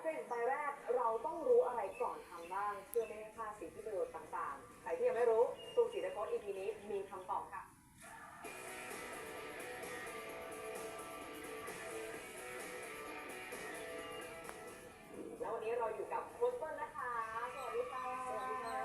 ตรเครดิตใบแรกเราต้องรู้อะไรก่อนทำบ้างเพื่อไม่ให้พลาดสิทธิประโยชน์ต่างๆ ใครที่ยังไม่รู้ตูสีเดโค้ด EP นี้มีคำตอบค่ะแล้ววันนี้เราอยู่กับโค้ชเปิ้ลนะคะ สวัสดีค่ะ สวัสดีค่ะ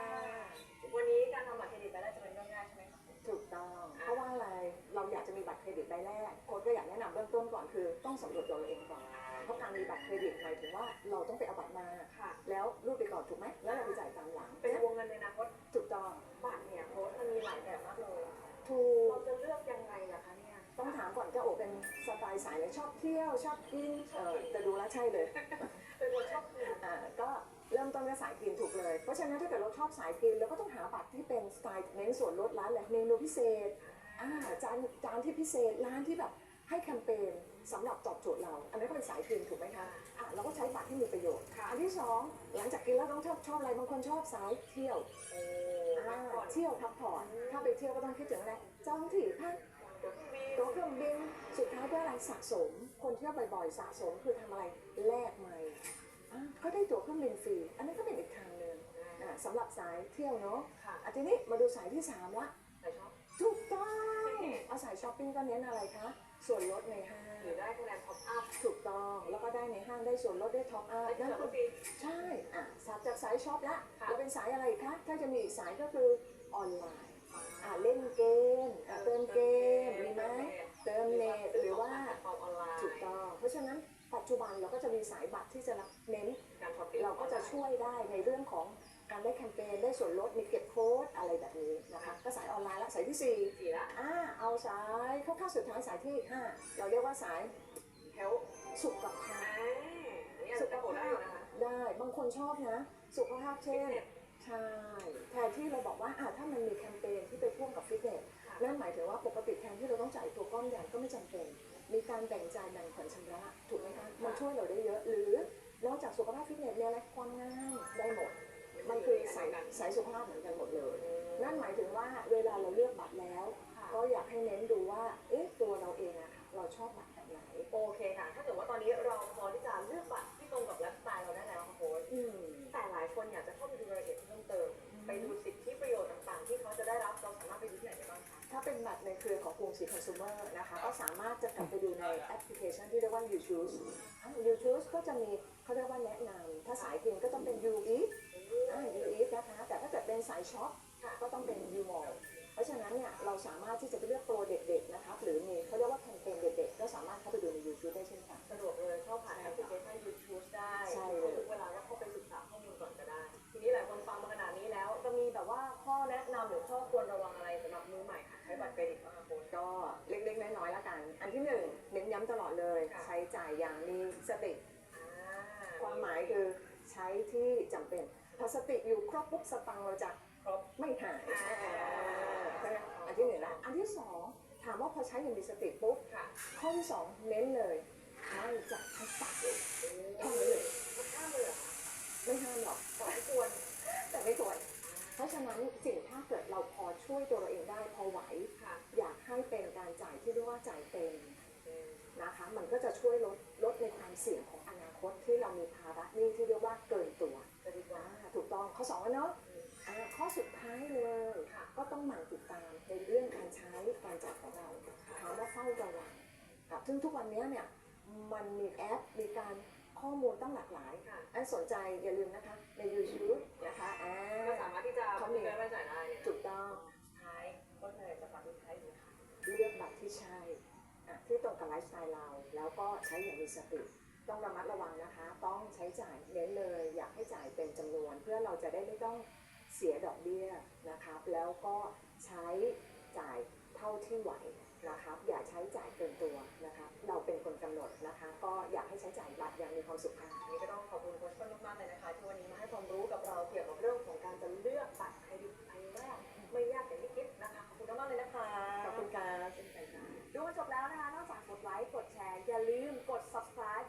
วันนี้การทำบัตรเครดิตใบแรกจะเป็นเรื่องง่ายใช่ไหมคะถูกต้อง เพราะว่าอะไร เราอยากจะมีบัตรเครดิตใบแรก โค้ชก็อยากแนะนำเบื้องต้นก่อนคือ ต้องสำรวจตัวเราเองก่อน เพราะการมีบัตรเครดิตหมายถึงว่าเราต้องไปเอาบัตรมา ค่ะ แล้วรูดไปก่อนถูกไหมแล้วเราไปจ่ายตามหลังเป็นวงเงินในอนาคตถูกต้องบัตรเนี่ยโค้ชมันมีหลายแบบมากเลยถูกเราจะเลือกยังไงล่ะคะเนี่ย ต้องถามก่อนเจ้าโอเป็นสไตล์สายเลยชอบเที่ยวชอบกินเออจะดูแล้วใช่เลยเป็นคนชอบกินอ่าก็เริ่มต้นด้วยสายกินถูกเลย เพราะฉะนั้นถ้าเกิดเราชอบสายกินเราก็ต้องหาบัตรที่เป็นสไตล์เน้นส่วนลดร้านแหละเมนูพิเศษอ่าจานจานที่พิเศษร้านที่แบบ ให้แคมเปญสำหรับตอบโจทย์เรา อันนี้นก็เป็นสายกินถูกไหมคะอะเราก็ใช้บัตรที่มีประโยชน์ค่ะอันที่สองหลังจากกินแล้วต้องชอบชอบอะไรบางคนชอบสายเที่ยวโอ้อ่าก่อนเที่ยวพักผ่อนถ้าไปเที่ยวก็ต้องคิดถึงอะไรจองที่พักเดี๋ยวพี่วีตั๋วเครื่องบินสุดท้ายเพื่ออะไรสะสม คนเที่ยวบ่อยๆสะสมคือทำอะไรแลกใหม่อะก็ได้ตั๋วเครื่องบินฟรีอันนั้นก็เป็นอีกทางหนึ่งอะสำหรับสายเที่ยวเนาะค่ะอะทีนี้มาดูสายที่3ละใครชอบถูกต้องเอาสายช้อปปิ้งก็เน้นอะไรคะ ส่วนลดในห้าง หรือได้คะแนนท็อปอัพถูกต้อง แล้วก็ได้ในห้างได้ส่วนลดได้ท็อปอัพได้นั่นเสริมคือฟรีใช่อะสับจากสายช็อปละค่ะแล้วเป็นสายอะไรอีกคะถ้าจะมีอีกสายก็คือออนไลน์อะเล่นเกมอะเติมเกมมีไหมเติมเน็ตหรือว่าตอนออนไลน์ถูกต้อง เพราะฉะนั้นปัจจุบันเราก็จะมีสายบัตรที่จะรับเน้นการช้อปปิ้งเราก็จะช่วยได้ในเรื่องของการได้แคมเปญได้ส่วนลดมีเก็บโค้ดอะไรแบบนี้นะคะก็สายออนไลน์ละสายที่สี่ละ4อ่าเอาสายเข้าเข้าสุดท้ายสายที่5เราเรียกว่าสายเฮลสุขภาอ่าพนี่สุดกระโดดได้อยู่นะคะได้บางคนชอบนะ สุขภาพฟิเช่ตนเนสใช่แทนที่เราบอกว่าอ่าถ้ามันมีแคมเปญที่ไปพ่วงกับฟิตเนสค่ะนั่นหมายถึงว่าปกติแทนที่เราต้องจ่ายตัวก้อนใหญ่ก็ไม่จำเป็น มีการแบ่งจ่ายแบ่งผ่อนชำระถูกไหมคะมันช่วยเราได้เยอะหรือนอกจากสุขภาพฟิตเนสเนี่ยอะไรความงามได้หมด มันคือสายสายสุขภาพเหมือนกันหมดเลย นั่นหมายถึงว่าเวลาเราเลือกบัตรแล้วค่ะก็อยากให้เน้นดูว่าเอ๊ะตัวเราเองอะค่ะเราชอบบัตรแบบไหนโอเคค่ะ ถ้าเกิดว่าตอนนี้เราพอที่จะเลือกบัตรที่ตรงกับไลฟ์สไตล์เราได้แล้วค่ะโค้ชอืมแต่หลายคนอยากจะเข้าไปดูรายละเอียดเพิ่มเติม ไปดูสิทธิประโยชน์ต่างๆ ที่เขาจะได้รับเราสามารถไปดูที่ไหนได้บ้างคะถ้าเป็นบัตรในเครือของกรุงศรีคอน sumer นะคะก็สามารถจะกลับไปดูในแอปพลิเคชันที่เรียกว่า YouTube อะ YouTube ก็จะมีเขาเรียกว่าแนะนำถ้าสายกินก็ต้องเป็น U E อ่า U E นะคะ แต่ถ้าเกิดเป็นสายช็อปค่ะก็ต้องเป็น U Mall เพราะฉะนั้นเนี่ยเราสามารถที่จะไปเลือกโปรเด็ดๆนะคะหรือมีเขาเรียกว่าแคมเปญเด็ดๆก็สามารถเข้าไปดูใน YouTube ได้เช่นกัน สะดวกเลยเข้าผ่านแอปพลิเคชัน YouTube ได้ใช่เลย ทุกเวลาก็เข้าไปศึกษาข้อมูลก่อนก็ได้ ทีนี้หลายคนฟังมาขนาดนี้แล้ว จะมีแบบว่าข้อแนะนำหรือข้อควรระวังอะไรสำหรับมือใหม่ค่ะใช้บัตรเครดิตบ้างคะโค้ช ก็เล็กๆน้อยๆแล้วกัน อันที่หนึ่งเน้นย้ำตลอดเลย ค่ะ ใช้จ่ายอย่างมีสติอ่ความหมายคือใช้ที่จำเป็น พอสติอยู่ครบปุ๊บสตังค์เราจะครบไม่หายอ่าใช่ไหมอันที่หนึ่งละอันที่สองถามว่าพอใช้อย่างมีสติปุ๊บค่ะข้อที่สองเน้นเลยไม่จ่ายใหมั่นติดตามในเรื่องการใช้การจ่ายของเราถามว่าเฝ้าระวังกับซึ่งทุกวันนี้เนี่ยมันมีแอปมีการข้อมูลตั้งหลากหลายค่ะอันสนใจอย่าลืมนะคะใน YouTube นะคะอ่าก็สามารถที่จะเขามีเงินไปจ่ายได้เนี่ยถูกต้องใช้ก็เลยจะฝากทิ้งท้ายดูค่ะเลือกบัตรที่ใช่อะที่ตรงกับไลฟ์สไตล์เรา แล้วก็ใช้อย่างมีสติต้องระมัดระวังนะคะ ต้องใช้จ่ายเน้นเลย อยากให้จ่ายเป็นจำนวน เพื่อเราจะได้ไม่ต้อง เสียดอกเบี้ยนะครับ แล้วก็ใช้จ่ายเท่าที่ไหวนะครับ อย่าใช้จ่ายเกินตัวนะครับเราเป็นคนกำหนดนะคะ ก็อยากให้ใช้จ่ายบัตรอย่างมีความสุขค่ะวันนี้ก็ต้องขอบคุณโค้ชเปิ้ลมากๆเลยนะคะที่วันนี้มาให้ความรู้กับเราเกี่ยวกับเรื่องของการจะเลือกบัตรเครดิตใบแรกไม่ยากอย่างที่คิดนะคะขอบคุณมากๆเลยนะคะขอบคุณค่ะดูมาจบแล้วนะคะนอกจากกดไลค์กดแชร์อย่าลืมกด subscribe